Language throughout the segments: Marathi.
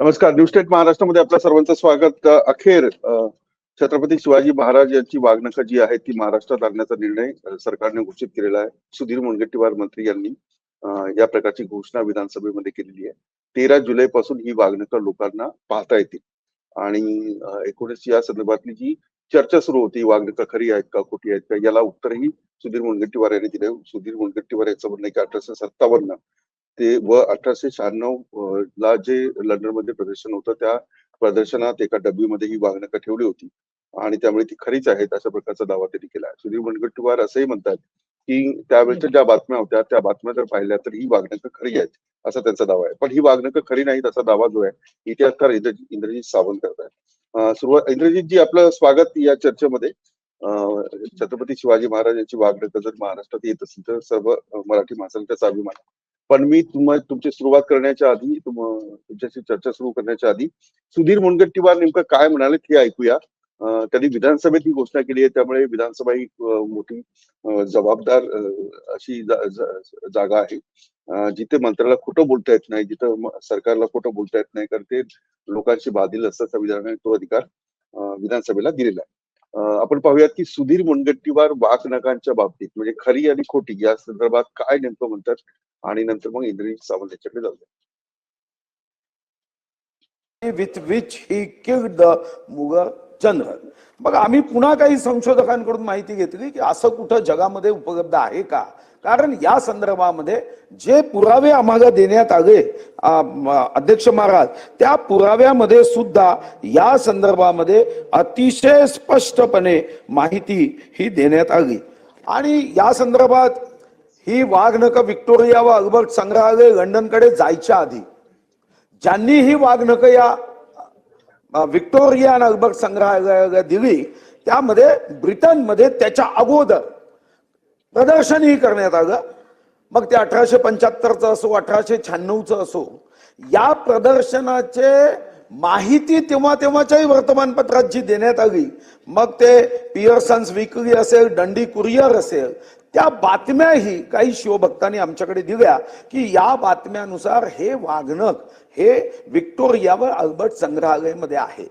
नमस्कार. न्यूज स्टेट महाराष्ट्रामध्ये आपल्या सर्वांचं स्वागत. अखेर छत्रपती शिवाजी महाराज यांची वागणुका जी आहे ती महाराष्ट्रात आणण्याचा निर्णय सरकारने घोषित केलेला आहे. सुधीर मुनगंटीवार मंत्री यांनी या प्रकारची घोषणा विधानसभेमध्ये केलेली आहे. तेरा जुलै पासून ही वागणुका लोकांना पाहता येतील. आणि एकोणीस या संदर्भातली जी चर्चा सुरू होती वागणुका खरी आहेत का खोटी आहेत का याला उत्तरही सुधीर मुनगंटीवार यांनी दिले. सुधीर मुनगंटीवार यांचं म्हणणं की अठराशे सत्तावन्न ते व अठराशे शहाण्णव ला जे लंडनमध्ये प्रदर्शन होतं त्या प्रदर्शनात एका डब्बीमध्ये ही वागणुका ठेवली होती. आणि त्यामुळे ती खरीच आहेत अशा प्रकारचा दावा त्यांनी केला. आहे सुधीर मुनगंटीवार असंही म्हणतात की त्यावेळेच्या ज्या बातम्या होत्या त्या बातम्या जर पाहिल्या तर ही वागणुका खरी आहेत असा त्यांचा दावा आहे. पण ही वागणुका खरी नाहीत असा दावा जो आहे इतिहासकार इंद्रजित सावंत करत आहेत सुरुवात इंद्रजितजी आपलं स्वागत या चर्चेमध्ये छत्रपती शिवाजी महाराज यांची वागणुका जर महाराष्ट्रात येत असेल तर सर्व मराठी माणसांचा अभिमान आहे. पण मी तुम्हाला तुमची सुरुवात करण्याच्या आधी तुमच्याशी चर्चा सुरू करण्याच्या आधी सुधीर मुनगंटीवार नेमकं काय म्हणाले ते ऐकूया. त्यांनी विधानसभेत ही घोषणा केली आहे त्यामुळे विधानसभा ही मोठी जबाबदार अशी जा- जा- जागा आहे. जिथे मंत्र्याला खोटं बोलता येत नाही जिथं सरकारला खोटं बोलता येत नाही कारण ते लोकांशी बाधिल असतात संविधानाने तो अधिकार विधानसभेला दिलेला आहे. आपण पाहूयात की सुधीर मुनगंटीवार वाघनकांच्या बाबतीत म्हणजे खरी आणि खोटी या संदर्भात काय नेमकं म्हणतात? आणि नंतर मग इंद्रजित सावंत याच्याकडे जाऊया. विथ विच ही killed द Mughal general. मग आम्ही पुन्हा काही संशोधकांकडून माहिती घेतली की असं कुठं जगामध्ये उपलब्ध आहे का? कारण या संदर्भामध्ये जे पुरावे आम्हाला देण्यात आले अध्यक्ष महाराज त्या पुराव्यामध्ये सुद्धा या संदर्भामध्ये अतिशय स्पष्टपणे माहिती ही देण्यात आली. आणि या संदर्भात ही वाघनक विक्टोरिया व अल्बर्ट संग्रहालय लंडनकडे जायच्या आधी ज्यांनी ही वाघनक या विक्टोरिया आणि अल्बर्ट संग्रहालयाला दिली त्यामध्ये ब्रिटनमध्ये त्याच्या अगोदर प्रदर्शनही करण्यात आलं. मग ते अठराशे पंच्याहत्तरचं असो अठराशे शहाण्णवचं असो या प्रदर्शनाचे माहिती तेव्हा तेव्हाच्याही वर्तमानपत्रात जी देण्यात आली. मग ते पियर्सन्स विकली असेल दंडी कुरियर असेल त्या बातम्याही काही शिवभक्तांनी आमच्याकडे दिल्या की या बातम्यानुसार हे वाघनक हे व्हिक्टोरिया व अल्बर्ट संग्रहालयमध्ये आहे.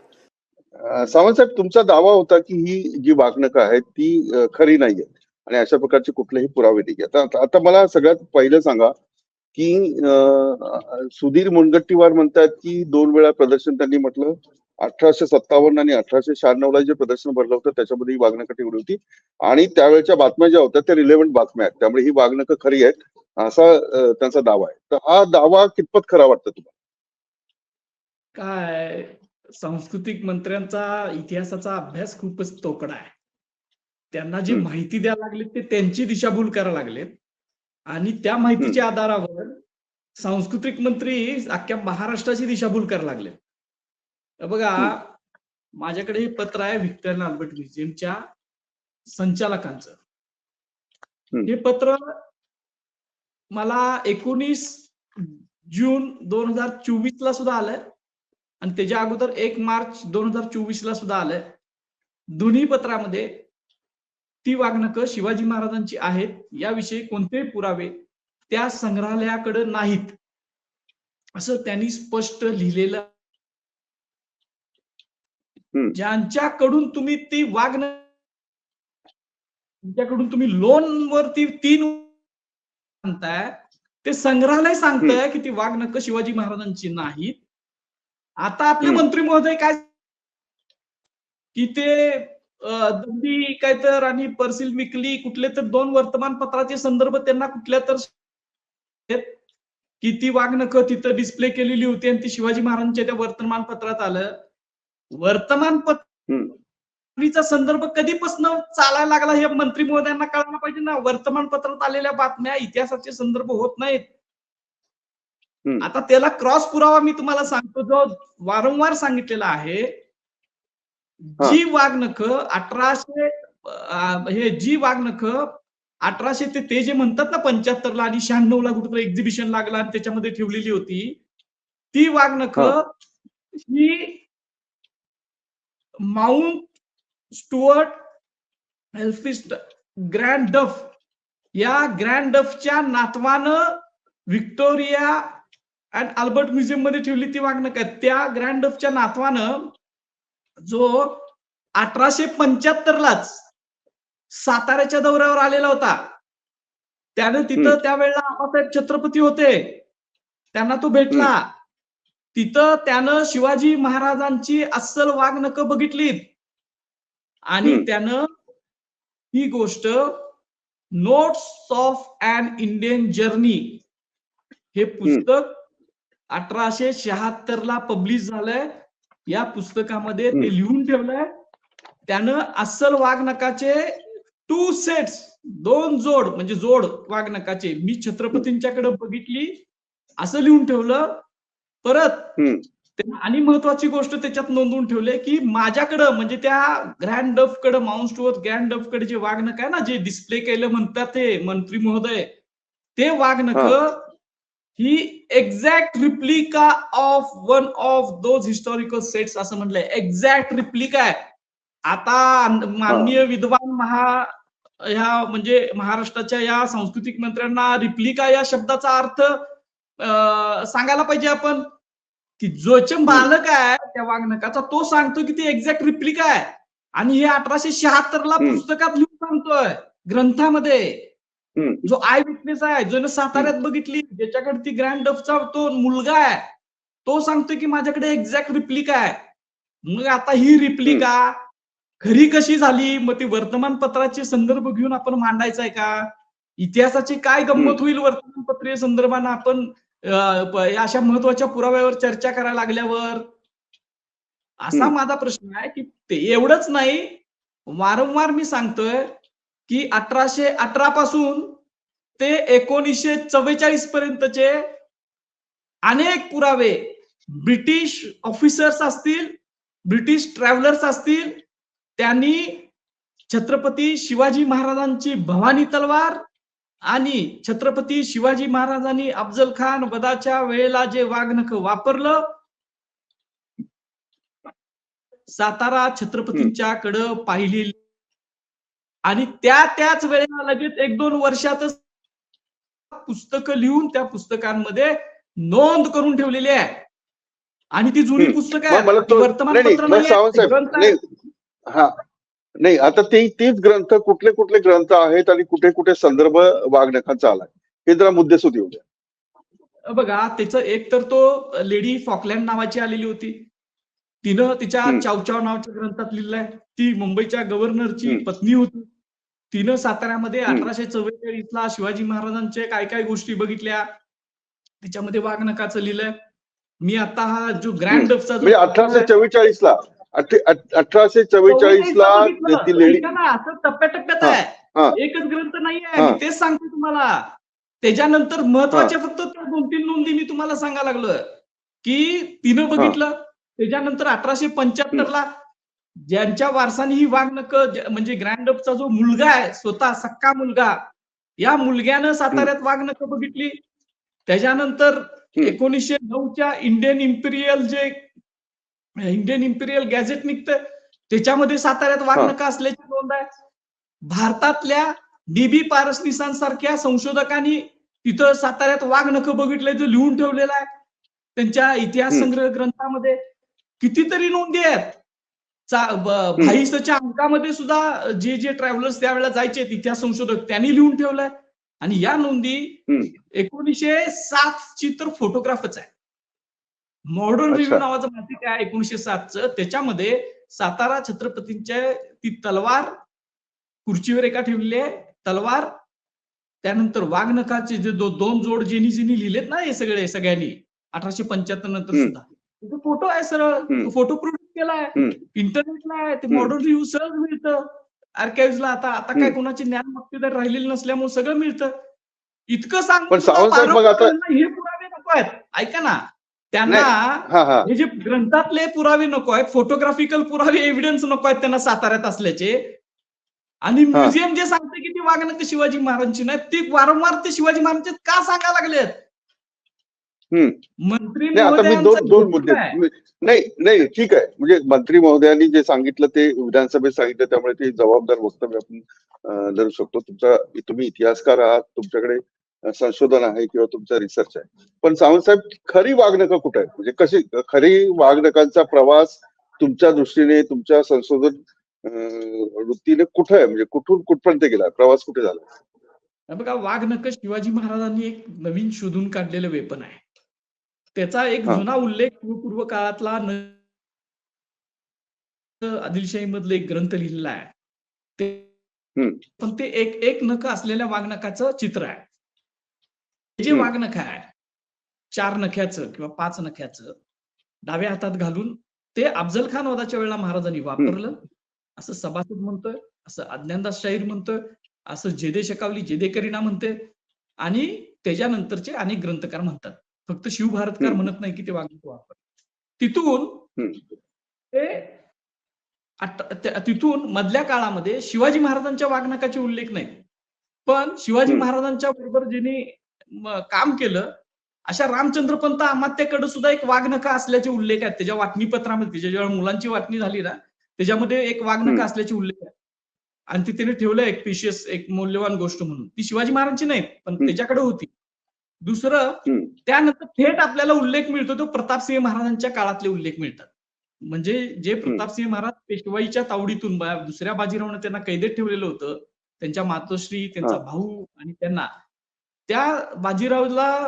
अं, सावंत साहेब तुमचा दावा होता की ही जी वागणक आहे ती खरी खरी नाहीये. आणि अशा प्रकारचे कुठलेही पुरावे नाही आता आता- मला सगळ्यात पहिलं सांगा की सुधीर मुनगट्टीवार म्हणतात की दोन वेळा प्रदर्शन त्यांनी म्हटलं अठराशे सत्तावन्न आणि अठराशे शहाण्णव ला जे प्रदर्शन भरलं होतं त्याच्यामध्ये ही वागणुका ठेवली होती. आणि त्यावेळेच्या बातम्या ज्या होत्या त्या रिलेव्हंट बातम्या आहेत. त्यामुळे ही वागणुका खरी आहेत असा त्यांचा दावा आहे. तर हा दावा कितपत खरा वाटतं तुम्हाला? काय सांस्कृतिक मंत्र्यांचा इतिहासाचा अभ्यास खूपच तोकडा आहे. त्यांना जी. माहिती द्यायला लागली ते त्यांची दिशाभूल करायला लागलेत आणि त्या माहितीच्या आधारावर सांस्कृतिक मंत्री अख्ख्या महाराष्ट्राची दिशाभूल करायला लागले बघा. माझ्याकडे हे पत्र आहे व्हिक्टोरियन अल्बर्ट म्युझियमच्या संचालकांचं. हे पत्र मला एकोणीस जून दोन हजार चोवीस ला सुद्धा आलंय आणि त्याच्या अगोदर एक मार्च दोन हजार चोवीस ला सुद्धा आलंय दोन्ही पत्रामध्ये ती वागणुकं शिवाजी महाराजांची आहेत याविषयी कोणतेही पुरावे त्या संग्रहालयाकडे नाहीत असं त्यांनी स्पष्ट लिहिलेलं. ज्यांच्याकडून तुम्ही ती वागण तुमच्याकडून तुम्ही लोन वरती तीन सांगताय ते संग्रहालय सांगताय की ती वाघनक शिवाजी महाराजांची नाहीत आता आपले. मंत्री महोदय काय की ते अं, दंडी काय तर आणि परसिल विकली कुठले तर दोन वर्तमानपत्राचे संदर्भ त्यांना कुठल्या तर आहेत? की ती वाघनक तिथं डिस्प्ले केलेली होती आणि ती शिवाजी महाराजांच्या त्या वर्तमानपत्रात आलं. वर्तमानपत्र हम्म. चा संदर्भ कधीपासून चालायला लागला हे मंत्री महोदयांना कळायला पाहिजे ना? वर्तमानपत्रात आलेल्या बातम्या इतिहासाचे संदर्भ होत नाहीत. आता त्याला क्रॉस पुरावा मी तुम्हाला सांगतो. जो वारंवार सांगितलेला आहे जी वाघनख अठराशे हे जी वाघनख अठराशे ते ते जे म्हणतात ना पंच्याहत्तर ला आणि शहाण्णव ला कुठेतरी एक्झिबिशन लागला आणि त्याच्यामध्ये ठेवलेली होती ती वाघनख हा. ही Mount Stuart Elphinstone Grant Duff या ग्रँड डफच्या नातवानं व्हिक्टोरिया अँड अल्बर्ट म्युझियममध्ये ठेवली ती वाघनख त्या ग्रँड डफच्या नातवानं जो अठराशे पंच्याहत्तरलाच साताऱ्याच्या दौऱ्यावर आलेला होता. त्याने तिथं. त्यावेळेला आबासाहेब छत्रपती होते. त्यांना तो भेटला. तिथं त्यानं शिवाजी महाराजांची अस्सल वाघनख बघितलीत. आणि. त्यानं ही गोष्ट notes of an Indian journey हे पुस्तक अठराशे शहात्तर ला पब्लिश झालंय. या पुस्तकामध्ये ते. लिहून ठेवलंय. त्यानं अस्सल वाघनकाचे टू सेट्स दोन जोड म्हणजे जोड वाघनकाचे मी छत्रपतींच्याकडे बघितली असं लिहून ठेवलं. परत आणि महत्वाची गोष्ट त्याच्यात नोंदवून ठेवले की माझ्याकडं म्हणजे त्या ग्रँड डफकडे माउंट ग्रँड डफकडे जे वाघनक आहे ना जे डिस्प्ले केलं म्हणतात ते मंत्री महोदय ते वाघनक ही exact replica of one of those historical sets असं म्हटलंय. एक्झॅक्ट रिप्लिका आहे. आता माननीय विद्वान महा ह्या म्हणजे महाराष्ट्राच्या या सांस्कृतिक मंत्र्यांना रिप्लिका या शब्दाचा अर्थ सांगायला पाहिजे आपण. की जोचे मालक आहे त्या वाघनकाचा तो सांगतो की ती एक्झॅक्ट रिप्लिका आहे. आणि हे अठराशे शहात्तर ला. पुस्तकात लिहून सांगतोय ग्रंथामध्ये. जो आय विटनेस आहे जो साताऱ्यात बघितली ज्याच्याकडे ती ग्रँड डफचा तो मुलगा आहे तो सांगतोय की माझ्याकडे एक्झॅक्ट रिप्लिका आहे. मग आता ही रिप्लिका खरी कशी झाली? मग ती वर्तमानपत्राचे संदर्भ घेऊन आपण मांडायचं आहे का? इतिहासाची काय गंमत होईल वर्तमानपत्रीय संदर्भानं आपण अशा महत्त्वाच्या पुराव्यावर चर्चा करायला लागल्यावर? असा. माझा प्रश्न आहे की ते एवढंच नाही वारंवार मी सांगतोय की अठराशे अठरा पासून ते एकोणीसशे चव्वेचाळीस पर्यंतचे अनेक पुरावे ब्रिटिश ऑफिसर्स असतील ब्रिटिश ट्रॅव्हलर्स असतील त्यांनी छत्रपती शिवाजी महाराजांची भवानी तलवार आणि छत्रपती शिवाजी महाराजांनी अफजल खान वधाच्या वेळेला जे वाघनख वापरलं सातारा छत्रपतींच्याकडं पाहिलेली आणि त्या त्याच वेळेला लगेच एक दोन वर्षातच पुस्तकं लिहून त्या पुस्तकांमध्ये नोंद करून ठेवलेली आहे. आणि ती जुनी. पुस्तकं वर्तमानपत्र आहेत. हा. नाही आता ते तीच ग्रंथ कुठले कुठले ग्रंथ आहेत आणि कुठे कुठे संदर्भ वाघनखांचा आलाय हे जरा मुद्देसूद येऊ द्या. बघा त्याचं एक तर तो लेडी फॉकलँड नावाची आलेली होती. तिनं तिच्या. चावचाव नावाच्या ग्रंथात लिहिलंय. ती मुंबईच्या गव्हर्नरची. पत्नी होती. तिनं साताऱ्यामध्ये. अठराशे चव्वेचाळीस ला शिवाजी महाराजांचे काय काय गोष्टी बघितल्या? त्याच्यामध्ये वाघनकाचं लिहिलंय. मी आता हा जो ग्रँड अठराशे चव्वेचाळीस ला. अठे- अठ- अठराशे चव्वेचाळीस ला असं टप्प्याटप्प्यात. आहे. एकच ग्रंथ नाही आहे तेच सांगतो तुम्हाला. त्याच्यानंतर महत्त्वाच्या फक्त त्या दोन तीन नोंदी मी तुम्हाला सांगायला लागलोय. की तिनं बघितलं त्याच्यानंतर अठराशे पंच्याहत्तर ला ज्यांच्या वारसाने ही वाघनक म्हणजे ग्रँडअपचा जो मुलगा आहे स्वतः सक्का मुलगा या मुलग्यानं साताऱ्यात वाघनक बघितली. त्याच्यानंतर. एकोणीसशे नऊच्या इंडियन इम्पिरियल जे इंडियन इम्पिरियल गॅझेट निघतं त्याच्यामध्ये साताऱ्यात वाघनका असल्याची नोंद आहे. भारतातल्या डीबी पारसनिसांसारख्या संशोधकांनी तिथं साताऱ्यात वाघनख बघितलंय जो लिहून ठेवलेला आहे. त्यांच्या इतिहास. संग्रह ग्रंथामध्ये कितीतरी नोंदी आहेत. भाईसच्या अंकामध्ये सुद्धा जे जे ट्रॅव्हलर्स त्यावेळेला जायचे इतिहास संशोधक त्यांनी लिहून ठेवलंय. आणि या नोंदी हम्म. एकोणीसशे सात ची तर फोटोग्राफच आहे. Modern review. नावाचं मासिक आहे एकोणीसशे सातचं. त्याच्यामध्ये सातारा छत्रपतींच्या ती तलवार खुर्चीवर एका ठेवलेली आहे तलवार. त्यानंतर वाघनखाचे जे दो- दोन जोड जेनी जेनी लिहिलेत ना हे सगळे सगळ्यांनी. अठराशे पंच्याहत्तर नंतर. सुद्धा. फोटो आहे सरळ. फोटो प्रोड्यूस केलाय. इंटरनेटला आहे ते. मॉडर्न रिव्ह्यू सहज मिळतं आर्काइव्हला आता आता काय. कोणाची ज्ञान मक्तेदार राहिलेली नसल्यामुळे सगळं मिळतं इतकं सांग हे पुरावे नको आहेत ऐका ना त्यांना हा जे ग्रंथातले पुरावे नको आहेत फोटोग्राफिकल पुरावे एव्हिडन्स नको आहेत त्यांना साताऱ्यात असल्याचे आणि. म्युझियम जे सांगते की ती वागणं शिवाजी महाराजांची नाही ती वारंवार ते शिवाजी महाराजांचे का सांगायला लागलेत. मंत्री नाही आता मी दोन दोन मुद्दे? नाही नाही ठीक आहे. म्हणजे मंत्री महोदयांनी जे सांगितलं ते विधानसभेत सांगितलं त्यामुळे ते जबाबदार वक्तव्य आपण धरू शकतो. तुमचा तुम्ही इतिहासकार आहात तुमच्याकडे संशोधन आहे किंवा तुमचा रिसर्च आहे. पण सावंत साहेब खरी वागणकं कुठे? आहे म्हणजे कशी खरी वागणकांचा प्रवास तुमच्या दृष्टीने तुमच्या संशोधन वृत्तीने कुठे आहे? म्हणजे कुठून कुठपर्यंत गेला प्रवास कुठे झाला? बघा वाघनख शिवाजी महाराजांनी एक नवीन शोधून काढलेलं वेपन आहे. त्याचा एक. जुना उल्लेख पूर्व काळातला न आदिलशाही मधले एक ग्रंथ लिहिलेला आहे ते. पण ते एक एक नख असलेल्या वाघनखाचं चित्र आहे जे. वाघनख आहे चार नख्याचं किंवा पाच नख्याचं डाव्या हातात घालून ते अफजल खान वधाच्या वेळेला महाराजांनी वापरलं असं सभासद म्हणतोय असं अज्ञानदास शाहीर म्हणतोय असं जेदे शकावली जेदे करीना म्हणते आणि त्याच्यानंतरचे अनेक ग्रंथकार म्हणतात फक्त शिवभारतकार. म्हणत नाही की ते वाघनख वापर तिथून. ते तिथून मधल्या काळामध्ये शिवाजी महाराजांच्या वागणकाचे उल्लेख नाही पण शिवाजी. महाराजांच्या बरोबर ज्यांनी काम केलं अशा रामचंद्र पंत अमात्याकडे सुद्धा एक वाघनका असल्याचे उल्लेख आहेत त्याच्या वाटणीपत्रामध्ये त्याच्या जेव्हा मुलांची वाटणी झाली ना त्याच्यामध्ये एक हम्म. असल्याचे उल्लेख आहे आणि ती त्याने ठेवलं एक पिशियस एक मौल्यवान गोष्ट म्हणून ती शिवाजी महाराजांची नाही पण. त्याच्याकडे होती दुसरं. त्यानंतर थेट आपल्याला उल्लेख मिळतो तो प्रतापसिंह महाराजांच्या काळातले उल्लेख मिळतात. म्हणजे जे प्रतापसिंह महाराज पेशवाईच्या तावडीतून दुसऱ्या बाजीरावनं त्यांना कैदेत ठेवलेलं होतं. त्यांच्या मातोश्री त्यांचा. भाऊ आणि त्यांना. त्या बाजीरावला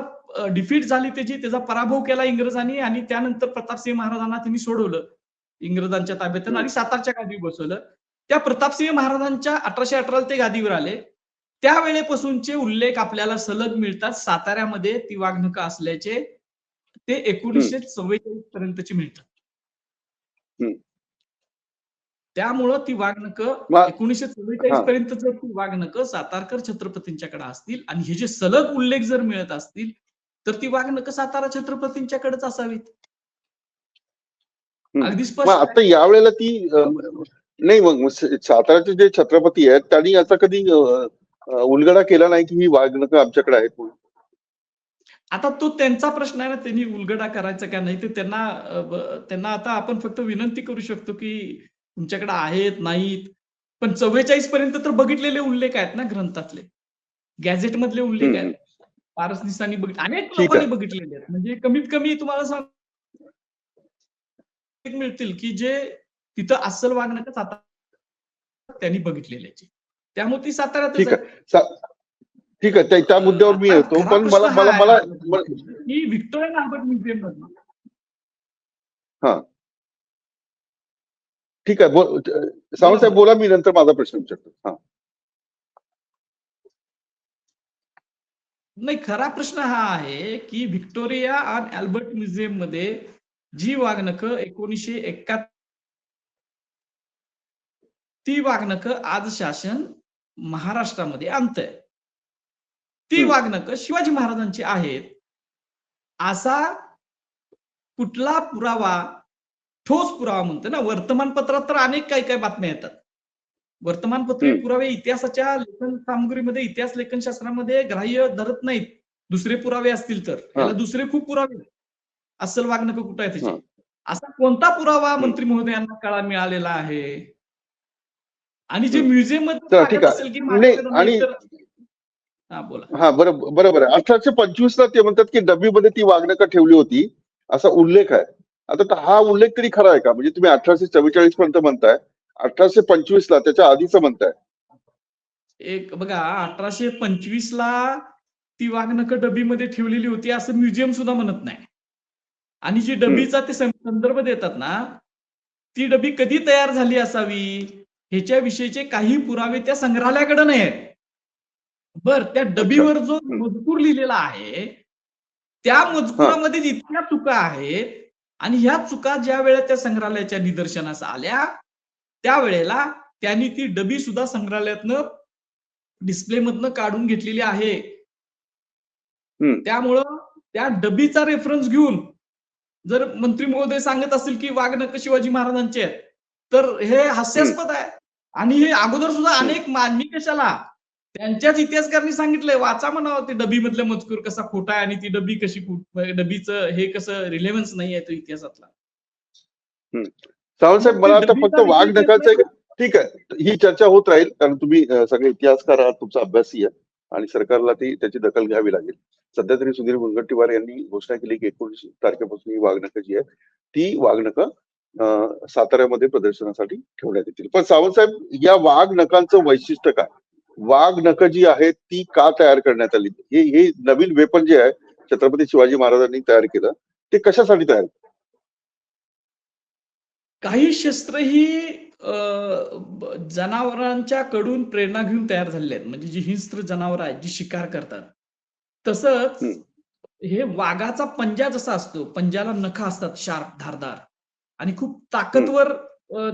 डिफीट झाली त्याची त्याचा पराभव केला इंग्रजांनी आणि त्यानंतर प्रतापसिंह महाराजांना त्यांनी सोडवलं. इंग्रजांच्या ताब्यातून आणि सातारच्या गादीवर बसवलं. त्या प्रतापसिंह महाराजांच्या अठराशे अठराला ते गादीवर आले. त्यावेळेपासूनचे उल्लेख आपल्याला सलग मिळतात साताऱ्यामध्ये ती वाघनका असल्याचे ते एकोणीसशे चव्वेचाळीस पर्यंतचे मिळतात. त्यामुळं ती वाघनक एकोणीसशे चव्वेचाळीस. पर्यंत जर ती वाघनक सातारकर छत्रपतींच्याकडे असतील आणि हे जे सलग उल्लेख जर मिळत असतील तर ती वाघनक सातारा छत्रपतींच्याकडेच असावीत. अगदी स्पष्ट आता यावेळेला ती नाही मग स- साताऱ्याचे जे छत्रपती आहेत त्यांनी याचा कधी उलगडा केला नाही की ही वाघनकं आमच्याकडे आहेत म्हणून आता तो त्यांचा प्रश्न आहे ना त्यांनी उलगडा करायचा का नाही ते त्यांना त्यांना आता आपण फक्त विनंती करू शकतो की तुमच्याकडे आहेत नाहीत पण चव्वेचाळीस पर्यंत तर बघितलेले उल्लेख आहेत ना ग्रंथातले गॅझेट मधले उल्लेख. आहेत पारसनिसांनी बघित अनेक ठीक आहे. लोकांनी बघितलेले आहेत म्हणजे कमीत कमी तुम्हाला सांग मिळतील की जे तिथं अस्सल वागणं सातारा त्यांनी बघितलेले आहे. त्यामुळे ती साताऱ्यातच ठीक आहे. ठीक आहे. त्या- मुद्द्यावर मी येतो. पण मला हा मला मला की व्हिक्टोरियन आल्बर्ट म्युझियम मधनं. ठीक आहे. बोल सावंत साहेब बोला मी नंतर माझा प्रश्न विचारतो. हा. नाही खरा प्रश्न हा आहे की व्हिक्टोरिया आणि अल्बर्ट म्युझियममध्ये जी वाघनख एकोणीसशे एकाहत्तर ती वाघनख आज शासन महाराष्ट्रामध्ये आणतंय ती हम्म. वाघनख शिवाजी महाराजांची आहेत. असा कुठला पुरावा ठोस पुरावा म्हणतो ना वर्तमानपत्रात तर अनेक काही काही बातम्या येतात. वर्तमानपत्र. पुरावे इतिहासाच्या लेखन सामग्रीमध्ये इतिहास लेखन शास्त्रामध्ये ग्राह्य धरत नाहीत. दुसरे पुरावे असतील तर. त्याला दुसरे खूप पुरावे. अस्सल वागणं कुठं आहे. त्याचे? असा कोणता पुरावा मंत्री महोदयांना कळा मिळालेला आहे? आणि जे. म्युझियम माझ्याकडे आणि- हा बोला. हा बरं बरोबर आहे अठराशे पंचवीस ला ते म्हणतात की डब्बीमध्ये ती वाघनकं ठेवली होती असा उल्लेख आहे. आता हा उल्लेख तरी खरा आहे का? म्हणजे तुम्ही अठराशे चव्वेचाळीस पर्यंत म्हणताय अठराशे पंचवीस ला त्याच्या आधीच म्हणताय. एक बघा अठराशे पंचवीस ला ती वाघनक डबीमध्ये ठेवलेली होती असं म्युझियम सुद्धा म्हणत नाही. आणि जी डबीचा ते संदर्भ देतात ना ती डबी कधी तयार झाली असावी? ह्याच्या विषयीचे काही पुरावे त्या संग्रहालयाकडे नाही आहेत. बर त्या डबीवर जो मजकूर लिहिलेला आहे त्या मजकुरामध्ये इतक्या चुका आहेत आणि ह्या चुका ज्या वेळेला त्या संग्रहालयाच्या निदर्शनास आल्या त्यावेळेला त्यांनी ती डबी सुद्धा संग्रहालयातनं डिस्प्ले मधनं काढून घेतलेली आहे. त्यामुळं त्या डबीचा रेफरन्स घेऊन जर मंत्री महोदय सांगत असतील की वाघनक शिवाजी महाराजांचे आहेत तर हे हास्यास्पद आहे. आणि हे अगोदर सुद्धा अनेक मानवी कशाला त्यांच्याच इतिहासकारांनी सांगितलंय. वाचा म्हणावं ते डबी मधलं मजकूर कसा खोटा आहे आणि ती डबी कशी डबीचं हे कसं रिलेव्हन्स नाही आहे तो इतिहासातला. सावंत साहेब मला आता फक्त घेतला- एक ठीक आहे. ही चर्चा होत राहील कारण तुम्ही सगळे इतिहासकार आहात तुमचा अभ्यासी आहे. आणि सरकारला ती त्याची दखल घ्यावी लागेल. सध्या तरी सुधीर मुनगंटीवार यांनी घोषणा केली की एकोणीस तारखेपासून ही वाघनखं जी आहे. ती अं, साताऱ्यामध्ये प्रदर्शनासाठी ठेवण्यात येतील. पण सावंत साहेब या वाघ नखांचं वैशिष्ट्य काय? वाघ नख जी आहेत ती का तयार करण्यात आली? हे हे नवीन वेपन जे आहे छत्रपती शिवाजी महाराजांनी तयार केलं ते कशासाठी तयार केलं? काही शस्त्र ही जनावरांच्या कडून प्रेरणा घेऊन तयार झालेले आहेत. म्हणजे जी हिंस्त्र जनावर आहेत जी शिकार करतात. तसंच. हे वाघाचा पंजा जसा असतो पंजाला नख असतात शार्प धारदार. आणि खूप ताकदवर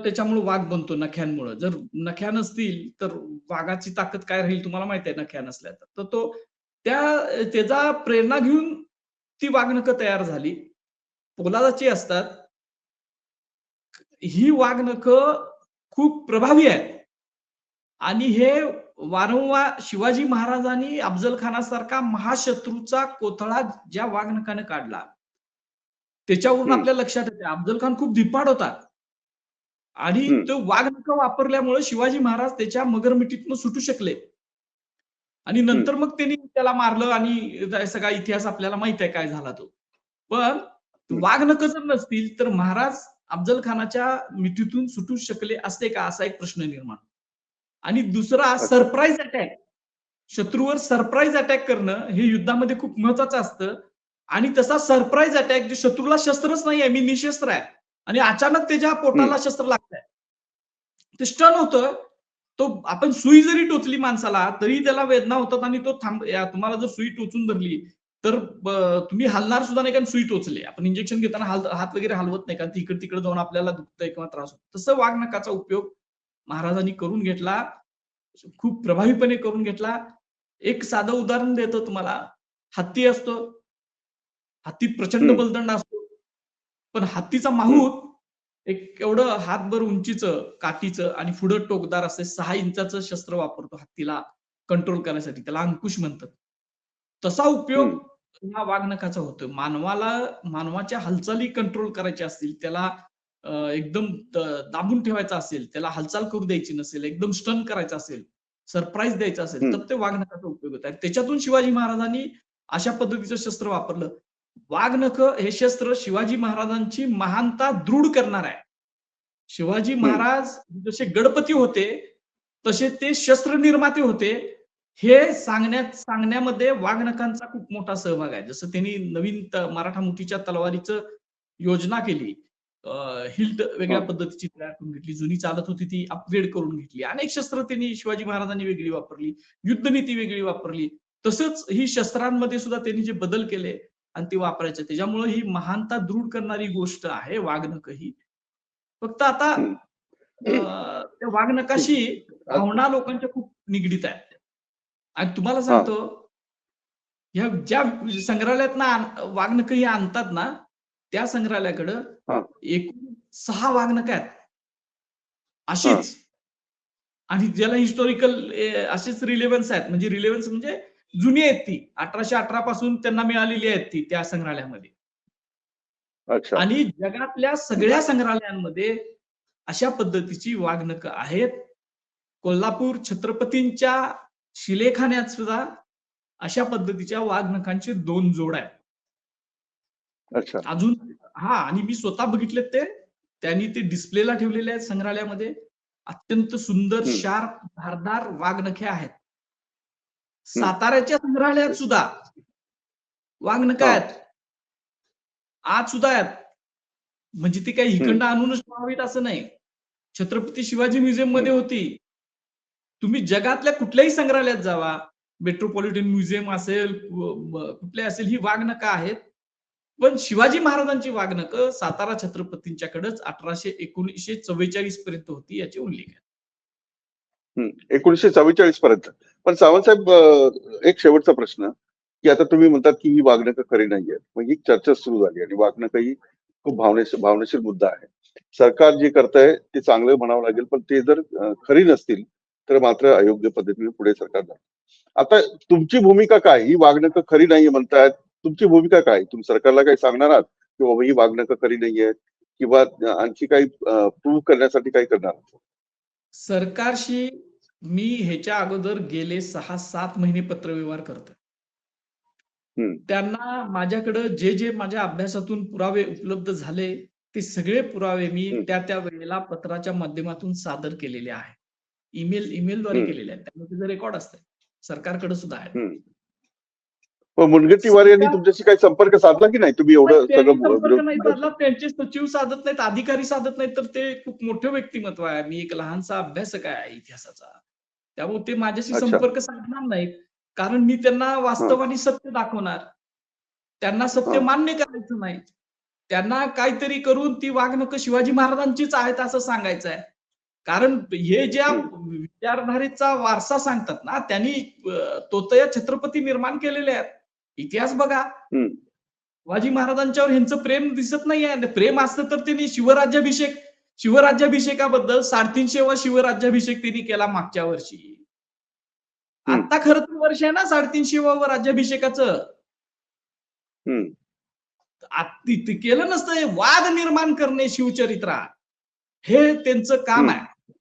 त्याच्यामुळे वाघ बनतो नख्यांमुळे. जर नख्या नसतील तर वाघाची ताकद काय राहील तुम्हाला माहिती आहे नख्या नसल्या तर. तो त्या त्याचा प्रेरणा घेऊन ती वाघनखं तयार झाली. पोलादाची असतात. ही वाघनखं खूप प्रभावी आहेत. आणि हे वारंवार शिवाजी महाराजांनी अफजल खानासारखा महाशत्रूचा कोथळा ज्या वाघनखाने काढला त्याच्यावरून. आपल्या लक्षात येते. अफजल खान खूप धिपाड होता. आणि. तो वाघनख वापरल्यामुळे शिवाजी महाराज त्याच्या मगरमिठीतनं सुटू शकले. आणि नंतर मग त्यांनी त्याला मारलं आणि सगळा इतिहास आपल्याला माहीत आहे काय झाला तो. पण वाघनख जर नसतील तर महाराज अफजल खानाच्या मिठीतून सुटू शकले असते का? असा एक प्रश्न निर्माण. आणि दुसरा सरप्राईज अटॅक शत्रूवर सरप्राईज अटॅक करणं हे युद्धामध्ये खूप महत्वाचं असतं. आणि तसा सरप्राईज अटॅक जे शत्रूला शस्त्रच नाही आहे मी निशस्त्र आहे. आणि अचानक त्याच्या पोटाला शस्त्र लागतंय. ते स्टन होतं. तो आपण सुई जरी टोचली माणसाला तरी त्याला वेदना होतात आणि तो थांब तुम्हाला जर सुई टोचून धरली तर तुम्ही हलणार सुद्धा नाही कारण सुई टोचले आपण इंजेक्शन घेताना हाल- हात वगैरे हलवत नाही कारण तिकडे तिकडे जाऊन आपल्याला दुखतंय किंवा त्रास होतो. तसं वाघनखाचा उपयोग महाराजांनी करून घेतला. खूप प्रभावीपणे करून घेतला. एक साधं उदाहरण देतो तुम्हाला. हत्ती असतो. हत्ती प्रचंड. बलदंड असतो. पण हत्तीचा माहूत एक एवढं हातभर उंचीचं काठीचं आणि पुढं टोकदार असे सहा इंचाचं शस्त्र वापरतो हत्तीला कंट्रोल करण्यासाठी. त्याला अंकुश म्हणतात. तसा उपयोग ह्या वाघनखाचा होतो. मानवाला मानवाच्या हालचाली कंट्रोल करायच्या असतील त्याला एकदम दाबून ठेवायचा असेल त्याला हालचाल करू द्यायची नसेल एकदम स्टन करायचं असेल सरप्राईज द्यायचं असेल. तर ते वाघनखाचा उपयोग होता. त्याच्यातून शिवाजी महाराजांनी अशा पद्धतीचं शस्त्र वापरलं. वाघनख हे शस्त्र शिवाजी महाराजांची महानता दृढ करणार आहे. शिवाजी महाराज जसे गणपती होते तसे ते शस्त्र निर्माते होते. हे सांगण्यात सांगण्यामध्ये वाघनखांचा खूप मोठा सहभाग आहे. जसं त्यांनी नवीन मराठा मुठीच्या तलवारीचं योजना केली. हिल्ट वेगळ्या हा. पद्धतीची तयार करून घेतली. जुनी चालत होती ती अपग्रेड करून घेतली. अनेक शस्त्र त्यांनी शिवाजी महाराजांनी वेगळी वापरली. युद्धनीती वेगळी वापरली. तसंच ही शस्त्रांमध्ये सुद्धा त्यांनी जे बदल केले आणि ते वापरायचे. त्याच्यामुळे ही महानता दृढ करणारी गोष्ट आहे वाघनख ही फक्त आता त्या वाघनकाशी भावना लोकांच्या खूप निगडीत आहेत. आणि तुम्हाला सांगतो ह्या ज्या संग्रहालयात वाघनख ही आणतात ना त्या संग्रहालयाकडं. एकूण सहा वाघनक आहेत. अशीच. आणि ज्याला हिस्टॉरिकल असेच रिलेव्हन्स आहेत. म्हणजे रिलेव्हन्स म्हणजे जुनी आहेत ती. अठराशे अठरा पासून त्यांना मिळालेली आहेत ती त्या संग्रहालयामध्ये. आणि जगातल्या सगळ्या संग्रहालयांमध्ये अशा पद्धतीची वाघनक आहेत. कोल्हापूर छत्रपतींच्या शिलेखान्यात सुद्धा अशा पद्धतीच्या वाघनखांचे दोन जोड आहेत. अच्छा. अजून हा आणि मी स्वतः बघितले ते. त्यांनी ते डिस्प्लेला ठेवलेले आहेत संग्रहालयामध्ये. अत्यंत सुंदर. शार्प धारदार वाघनखे आहेत. साताऱ्याच्या संग्रहालयात सुद्धा. वाघनख हा. आहेत आज सुद्धा आहेत म्हणजे ती काही इकडनं आणूनच ठेवावीत असं नाही. छत्रपती शिवाजी म्युझियममध्ये होती. तुम्ही जगातल्या कुठल्याही संग्रहालयात जावा. मेट्रोपॉलिटन म्युझियम असेल कुठले असेल ही वाघनका आहेत? पण शिवाजी महाराजांची वाघनक सातारा छत्रपतींच्याकडेच अठराशे एकोणीसशे चव्वेचाळीस पर्यंत होती याचे उल्लेख आहे. एकोणीसशे चव्वेचाळीस पर्यंत. पण सावंतसाहेब एक शेवटचा प्रश्न. की आता तुम्ही म्हणतात की ही वागणं खरी नाहीये. मग ही चर्चा सुरू झाली आणि वागणं ही खूप भावनेशील भावनेशील मुद्दा आहे. सरकार जे करतंय ते चांगलं म्हणावं लागेल पण ते जर खरी नसतील तर मात्र अयोग्य पद्धतीने पुढे सरकार जातं आता तुमची भूमिका काय? ही वागणं खरी नाहीये म्हणतायत. तुमची भूमिका काय? तुम्ही सरकारला काही सांगणार आहात? की बाबा ही वागणं खरी नाहीये? किंवा आणखी काही प्रूव्ह करण्यासाठी काही करणार सरकारशी मी ह्याच्या अगोदर गेले सहा सात महिने पत्रव्यवहार हम्म. त्यांना माझ्याकडे जे जे माझ्या अभ्यासातून पुरावे उपलब्ध झाले ते सगळे पुरावे मी. त्या त्या वेळेला पत्राच्या माध्यमातून सादर केलेले आहे ईमेल ईमेलद्वारे. केलेले आहेत. त्यामुळे त्याचं रेकॉर्ड असते सरकारकडे सुद्धा आहे. मुनगंटीवार यांनी तुमच्याशी काही संपर्क साधला की नाही? तुम्ही एवढं सगळं त्यांचे सचिव साधत नाहीत अधिकारी साधत नाहीत तर ते खूप मोठं व्यक्तिमत्व आहे. मी एक लहानसा अभ्यासक आहे इतिहासाचा. त्यामुळे ते माझ्याशी. संपर्क साधणार नाहीत. कारण मी त्यांना वास्तव आणि सत्य दाखवणार. त्यांना सत्य. मान्य करायचं नाही. त्यांना काहीतरी करून ती वागणूक शिवाजी महाराजांचीच आहेत असं सांगायचं आहे. कारण हे ज्या विचारधारेचा वारसा सांगतात ना त्यांनी तोतया छत्रपती निर्माण केलेले आहेत. इतिहास बघा. शिवाजी महाराजांच्यावर ह्यांचं प्रेम दिसत नाहीये. प्रेम असतं तर त्यांनी शिवराज्याभिषेक शिवराज्याभिषेकाबद्दल साडेतीनशेवा शिवराज्याभिषेक त्यांनी केला मागच्या वर्षी. आता खरं तर वर्ष आहे ना साडेतीनशेवा राज्याभिषेकाचं. हम्म. आत- ते ते केलं नसतं हे वाद निर्माण करणे शिवचरित्रात हे त्यांचं काम. आहे.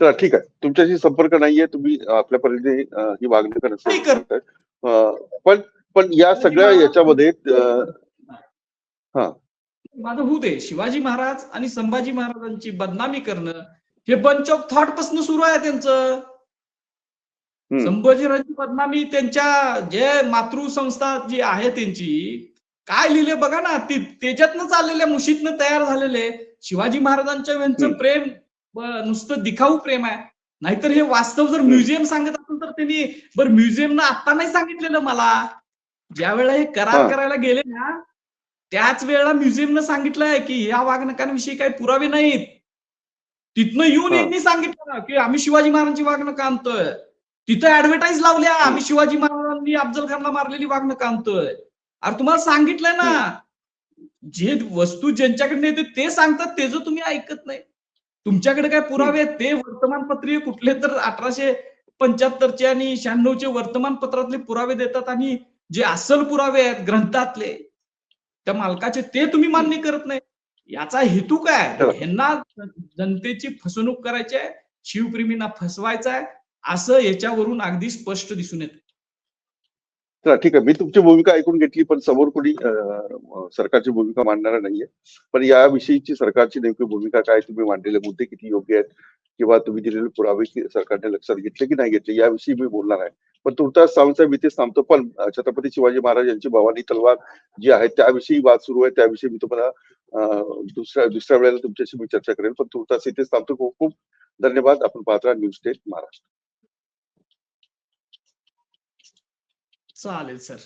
चला ठीक आहे. तुमच्याशी संपर्क नाहीये तुम्ही आपल्या परीने ही नाही करत. पण पण या सगळ्या याच्यामध्ये अं, माझं होऊ दे शिवाजी महाराज आणि संभाजी महाराजांची बदनामी करणं हे बंच ऑफ थॉटपासून सुरू आहे त्यांचं. संभाजीराजांची बदनामी त्यांच्या जे मातृसंस्था जी आहे त्यांची काय लिहिले बघा ना ती त्याच्यातनं चाललेल्या मुशीतनं तयार झालेले शिवाजी महाराजांच्या यांचं. प्रेम नुसतं दिखाऊ प्रेम आहे नाहीतर हे वास्तव जर म्युझियम सांगत असेल तर त्यांनी बरं म्युझियमनं आता नाही सांगितलेलं मला ज्या वेळेला हे करार. करायला गेले ना त्याच वेळेला म्युझियमनं सांगितलंय की या वागणकांविषयी काही पुरावे नाहीत. तिथनं येऊन. यांनी सांगितलं ना की आम्ही शिवाजी महाराजांची वागणं आणतोय. तिथं ऍडव्हर्टाईज लावल्या आम्ही शिवाजी महाराजांनी अफजल खानला मारलेली वागणं आणतोय. अरे तुम्हाला सांगितलंय ना जे वस्तू ज्यांच्याकडे येते ते सांगतात त्याचं तुम्ही ऐकत नाही. तुमच्याकडे काय पुरावे आहेत ते वर्तमानपत्रीय कुठले तर अठराशे पंच्याहत्तरचे आणि शहाण्णवचे वर्तमानपत्रातले पुरावे देतात आणि जे असल पुरावे आहेत ग्रंथातले त्या मालकाचे ते तुम्ही मान्य करत नाही. याचा हेतू काय? हो. ह्यांना जनतेची फसवणूक करायची आहे शिवप्रेमींना फसवायचं आहे असं याच्यावरून अगदी स्पष्ट दिसून येतं. ठीक आहे. मी तुमची भूमिका ऐकून घेतली पण समोर कोणी सरकारची भूमिका मांडणारा नाहीये. पण याविषयीची सरकारची नेमकी भूमिका काय? तुम्ही मांडलेले मुद्दे किती योग्य आहेत? किंवा तुम्ही दिलेले पुरावे सरकारने लक्षात घेतले की नाही घेतले? याविषयी मी बोलणार आहे. पण तुर्तास मी तेच थांबतो. पण छत्रपती शिवाजी महाराज यांची भवानी तलवार जी आहे त्याविषयी वाद सुरू आहे. त्याविषयी मी तुम्हाला दुसऱ्या दुसऱ्या वेळेला तुमच्याशी मी चर्चा करेन. पण तुर्तास इथेच सांगतो खूप खूप धन्यवाद. आपण पाहता न्यूज स्टेट महाराष्ट्र. चालेल सर.